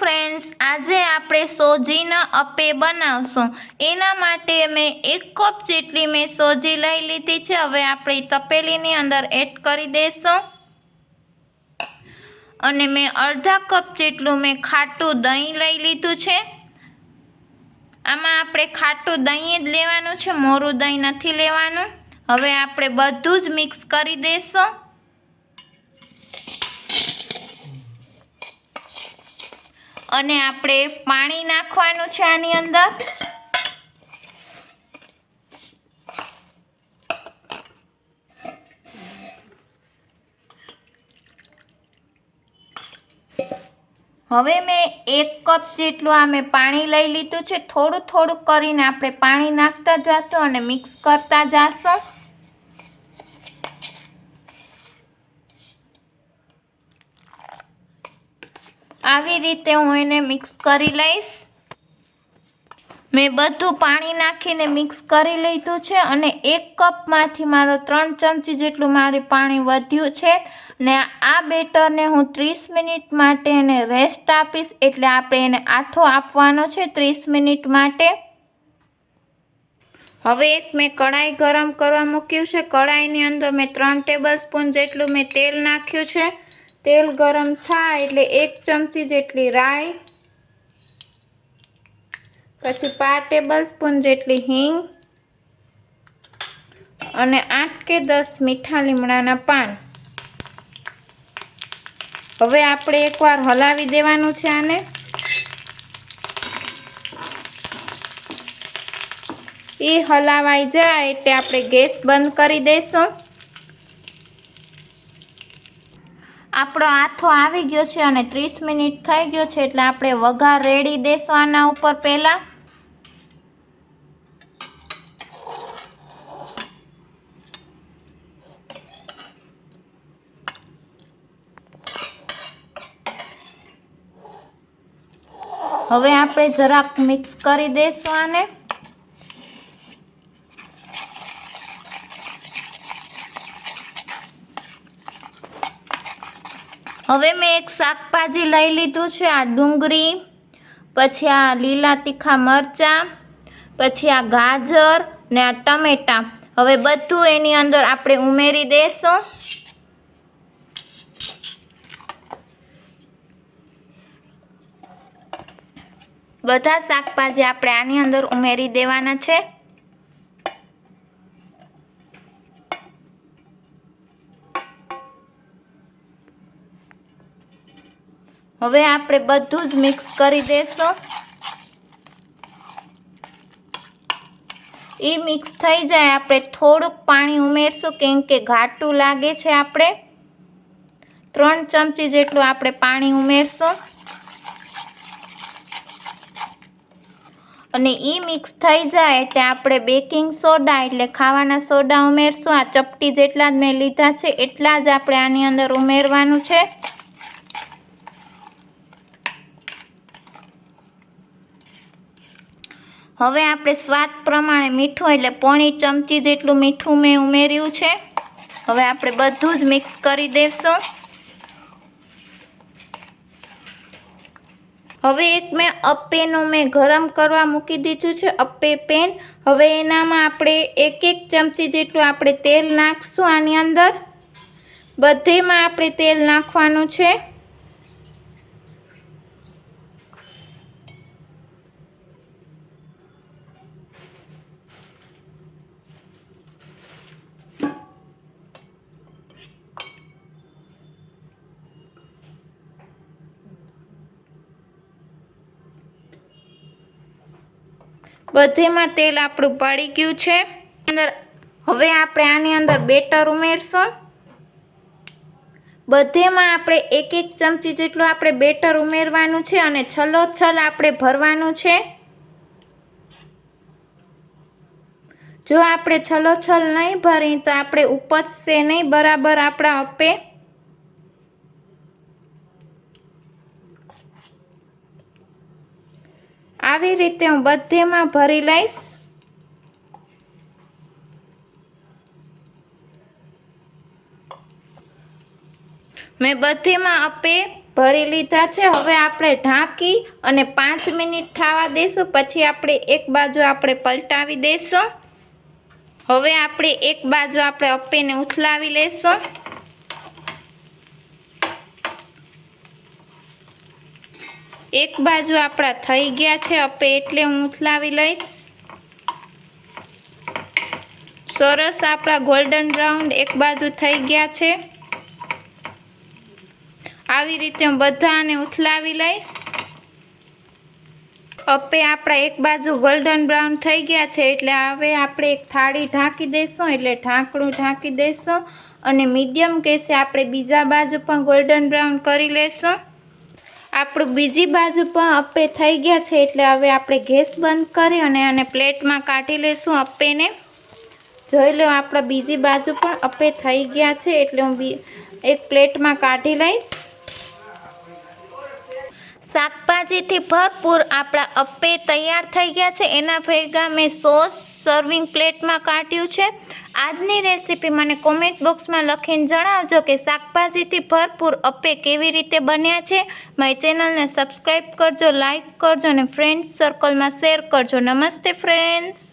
Friends આજે આપણે સોજીના અપે બનાવશું. એના માટે મેં એક કપ જેટલી મેં સોજી લઈ લીધી છે. હવે આપણે તપેલીની અંદર એડ કરી દઈશું અને મેં અડધા કપ જેટલું મેં ખાટું દહીં લઈ લીધું છે. આમાં આપણે ખાટું દહીં જ લેવાનું છે. મોરું દહીં નથી લેવાનું. હવે આપણે બધું જ મિક્સ કરી દઈશું અને આપણે પાણી નાખવાનું છે આની અંદર. હવે મેં એક કપ જેટલું આ મેં પાણી લઈ લીધું છે. થોડું થોડું કરીને આપણે પાણી નાખતા જશું અને મિક્સ કરતા જશું. આવી રીતે હું એને મિક્સ કરી લઈશ. મેં બધું પાણી નાખીને મિક્સ કરી લીધું છે અને એક કપમાંથી મારો ત્રણ ચમચી જેટલું મારું પાણી વધ્યું છે ને આ બેટરને હું ત્રીસ મિનિટ માટે એને રેસ્ટ આપીશ એટલે આપણે એને આથો આપવાનો છે ત્રીસ મિનિટ માટે. હવે એક મેં કઢાઈ ગરમ કરવા મૂક્યું છે. કઢાઈની અંદર મેં ત્રણ ટેબલ સ્પૂન જેટલું મેં તેલ નાખ્યું છે. તેલ ગરમ થાય એટલે એક ચમચી જેટલી રાઈ, પછી પાંચ ટેબલ સ્પૂન જેટલી હિંગ અને આઠ કે દસ મીઠા લીમડાના પાન. હવે આપણે એકવાર હલાવી દેવાનું છે આને. એ હલાવાઈ જાય એટલે આપણે ગેસ બંધ કરી દઈશું. આપણો આથો આવી ગયો છે અને ત્રીસ મિનિટ થઈ ગયો છે એટલે આપણે વઘાર રેડી દેશું આના ઉપર પહેલાં. હવે આપણે જરાક મિક્સ કરી દઈશું આને. હવે મેં એક શાકભાજી લઈ લીધું છે, આ ડુંગળી, પછી આ લીલા તીખા મરચાં, પછી આ ગાજર ને આ ટમેટાં. હવે બધું એની અંદર આપણે ઉમેરી દઈશું બધા શાકભાજી આપણે આની અંદર ઉમેરી દેવાના છે. હવે આપણે બધું જ મિક્સ કરી દેશું. એ મિક્સ થઈ જાય, આપણે થોડુંક પાણી ઉમેરશું કેમ કે ઘાટું લાગે છે આપણે. ત્રણ ચમચી જેટલું આપણે પાણી ઉમેરશું. અને એ મિક્સ થઈ જાય એટલે આપણે બેકિંગ સોડા એટલે ખાવાના સોડા ઉમેરશું. આ ચપટી જેટલા જ મેં લીધા છે, એટલા જ આપણે આની અંદર ઉમેરવાનું છે. હવે આપણે સ્વાદ પ્રમાણે મીઠું એટલે પોણી ચમચી જેટલું મીઠું મેં ઉમેર્યું છે. હવે આપણે બધું જ મિક્સ કરી દેશું. હવે એક મેં અપ્પેનું મેં ગરમ કરવા મૂકી દીધું છે, અપ્પે પેન. હવે એનામાં આપણે એક એક ચમચી જેટલું આપણે તેલ નાખશું આની અંદર. બધેમાં આપણે તેલ નાખવાનું છે. બધેમાં તેલ આપણું પડી ગયું છે. અંદર હવે આપણે આની અંદર બેટર ઉમેરશું. બધેમાં આપણે એક એક ચમચી જેટલું આપણે બેટર ઉમેરવાનું છે અને છલોછલ આપણે ભરવાનું છે. જો આપણે છલોછલ નહીં ભરી તો આપણે ઉપજશે નહીં બરાબર આપણા અપે. આવી રીતે હું બધેમાં ભરી લઈશ. મેં બધેમાં અપે ભરી લીધા છે. હવે આપણે ઢાંકી અને પાંચ મિનિટ થવા દઈશું. પછી આપણે એક બાજુ આપણે પલટાવી દઈશું. હવે આપણે એક બાજુ આપણે અપ્પેને ઉથલાવી લેશું. એક બાજુ આપણા થઈ ગયા છે અપે એટલે હું ઉથલાવી લઈશ. સરસ આપણા ગોલ્ડન રાઉન્ડ એક બાજુ થઈ ગયા છે. આવી રીતે હું બધાને ઉથલાવી લઈશ. અપે આપણા એક બાજુ ગોલ્ડન બ્રાઉન થઈ ગયા છે એટલે હવે આપણે એક થાળી ઢાંકી દઈશું એટલે ઢાંકણું ઢાંકી દઈશું અને મીડિયમ ગેસે આપણે બીજા બાજુ પણ ગોલ્ડન બ્રાઉન કરી લેશું. આપણું બીજી બાજુ પણ અપ્પે થઈ ગયા છે એટલે હવે આપણે ગેસ બંધ કરી અને આને પ્લેટમાં કાઢી લઈશું અપ્પેને. જોઈ લો, આપણા બીજી બાજુ પણ અપ્પે થઈ ગયા છે એટલે હું બી એક પ્લેટમાં કાઢી લઈશ. શાકભાજીથી ભરપૂર આપણા અપ્પે તૈયાર થઈ ગયા છે. એના ભેગા મેં સોસ સર્વિંગ પ્લેટમાં કાઢ્યું છે. આજની રેસીપી મને કોમેન્ટ બોક્સમાં લખીને જણાવજો કે શાકભાજીથી ભરપૂર અપ્પે કેવી રીતે બન્યા છે. મારી ચેનલને સબસ્ક્રાઈબ કરજો લાઈક કરજો અને ફ્રેન્ડ્સ સર્કલમાં શેર કરજો. નમસ્તે ફ્રેન્ડ્સ